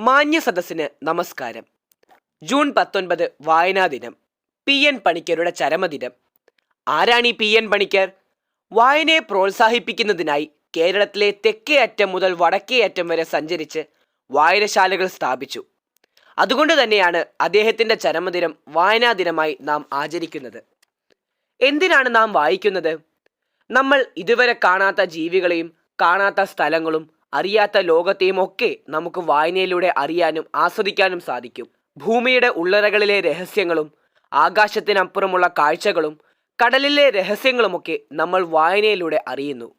മാന്യ സദസ്സിന് നമസ്കാരം. ജൂൺ പത്തൊൻപത് വായനാ ദിനം. പി. എൻ. പണിക്കരുടെ ചരമദിനം. ആരാണ് ഈ പി. എൻ. പണിക്കർ? വായനയെ പ്രോത്സാഹിപ്പിക്കുന്നതിനായി കേരളത്തിലെ തെക്കേ അറ്റം മുതൽ വടക്കേ അറ്റം വരെ സഞ്ചരിച്ച് വായനശാലകൾ സ്ഥാപിച്ചു. അതുകൊണ്ട് തന്നെയാണ് അദ്ദേഹത്തിന്റെ ചരമദിനം വായനാ ദിനമായി നാം ആചരിക്കുന്നത്. എന്തിനാണ് നാം വായിക്കുന്നത്? നമ്മൾ ഇതുവരെ കാണാത്ത ജീവികളെയും കാണാത്ത സ്ഥലങ്ങളും അറിയാത്ത ലോകത്തെയും ഒക്കെ നമുക്ക് വായനയിലൂടെ അറിയാനും ആസ്വദിക്കാനും സാധിക്കും. ഭൂമിയുടെ ഉള്ളറകളിലെ രഹസ്യങ്ങളും ആകാശത്തിനപ്പുറമുള്ള കാഴ്ചകളും കടലിലെ രഹസ്യങ്ങളുമൊക്കെ നമ്മൾ വായനയിലൂടെ അറിയുന്നു.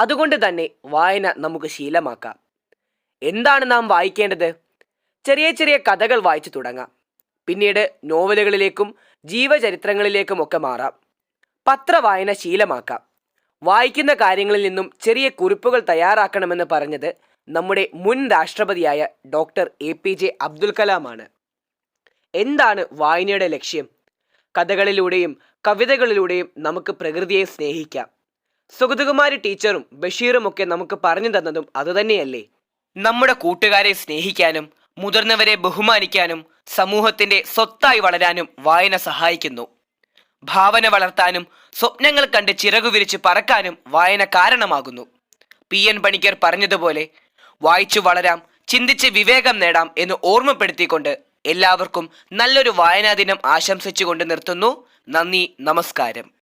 അതുകൊണ്ട് തന്നെ വായന നമുക്ക് ശീലമാക്കാം. എന്താണ് നാം വായിക്കേണ്ടത്? ചെറിയ ചെറിയ കഥകൾ വായിച്ചു തുടങ്ങാം. പിന്നീട് നോവലുകളിലേക്കും ജീവചരിത്രങ്ങളിലേക്കുമൊക്കെ മാറാം. പത്രവായന ശീലമാക്കാം. വായിക്കുന്ന കാര്യങ്ങളിൽ നിന്നും ചെറിയ കുറിപ്പുകൾ തയ്യാറാക്കണമെന്ന് പറഞ്ഞത് നമ്മുടെ മുൻ രാഷ്ട്രപതിയായ doctor A P J Abdul കലാമാണ്. എന്താണ് വായനയുടെ ലക്ഷ്യം? കഥകളിലൂടെയും കവിതകളിലൂടെയും നമുക്ക് പ്രകൃതിയെ സ്നേഹിക്കാം. സുഗതകുമാരി ടീച്ചറും ബഷീറും ഒക്കെ നമുക്ക് പറഞ്ഞു തന്നതും അതുതന്നെയല്ലേ നമ്മുടെ കൂട്ടുകാരെ സ്നേഹിക്കാനും മുതിർന്നവരെ ബഹുമാനിക്കാനും സമൂഹത്തിന്റെ സ്വത്തായി വളരാനും വായന സഹായിക്കുന്നു. ഭാവന വളർത്താനും സ്വപ്നങ്ങൾ കണ്ട് ചിറകു വിരിച്ച് പറക്കാനും വായന കാരണമാകുന്നു. പി. എൻ. പണിക്കർ പറഞ്ഞതുപോലെ വായിച്ചു വളരാം ചിന്തിച്ച് വിവേകം നേടാം എന്ന് ഓർമ്മപ്പെടുത്തിക്കൊണ്ട് എല്ലാവർക്കും നല്ലൊരു വായനാ ദിനം ആശംസിച്ചുകൊണ്ട് നിർത്തുന്നു. നന്ദി നമസ്കാരം.